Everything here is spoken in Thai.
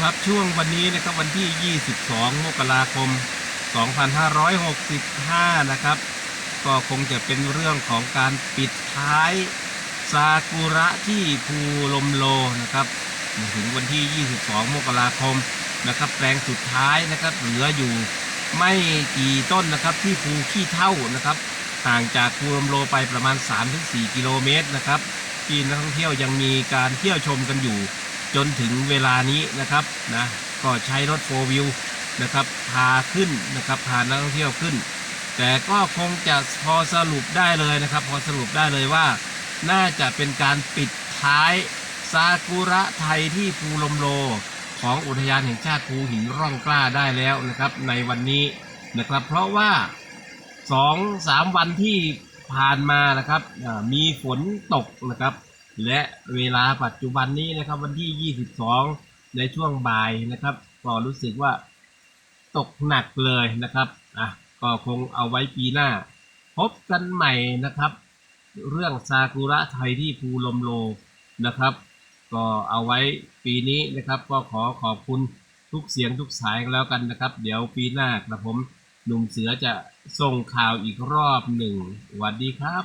ครับช่วงวันนี้นะครับวันที่ 22 มกราคม 2565 นะครับ ก็คงจะเป็นเรื่องของการปิดท้ายซากุระที่ภูลมโลนะครับมาถึงวันที่ 22 มกราคมนะครับ แปลงสุดท้ายนะครับ เหลืออยู่ไม่กี่ต้นนะครับที่ภูขี้เท่านะครับ ห่างจากภูลมโลไปประมาณ 3-4 กิโลเมตรนะครับที่นักท่องเที่ยวยังมีการเที่ยวชมกันอยู่ จนถึงเวลานี้นะครับนะก็ใช้รถโฟวิวนะครับพาขึ้นนะครับพานักท่องเที่ยวขึ้น แต่ก็คงจะพอสรุปได้เลยนะครับ พอสรุปได้เลยว่า น่าจะเป็นการปิดท้ายซากุระไทยที่ภูลมโลของอุทยานแห่งชาติภูหินร่องกล้าได้แล้วนะครับ ในวันนี้นะครับ เพราะว่าสองสามวันที่ผ่านมานะครับมีฝนตกนะครับ และเวลาปัจจุบันนี้นะครับวันที่ 22 ในช่วงบ่ายนะครับก็รู้สึกว่าตกหนักเลยนะครับอะก็คงเอาไว้ปีหน้า พบกันใหม่นะครับ เรื่องซากุระไทยที่ภูลมโลนะครับ ก็เอาไว้ปีนี้นะครับ ก็ขอขอบคุณทุกเสียงทุกสายแล้วกันนะครับ เดี๋ยวปีหน้ากระผมหนุ่มเสือจะส่งข่าวอีกรอบหนึ่งสวัสดีครับ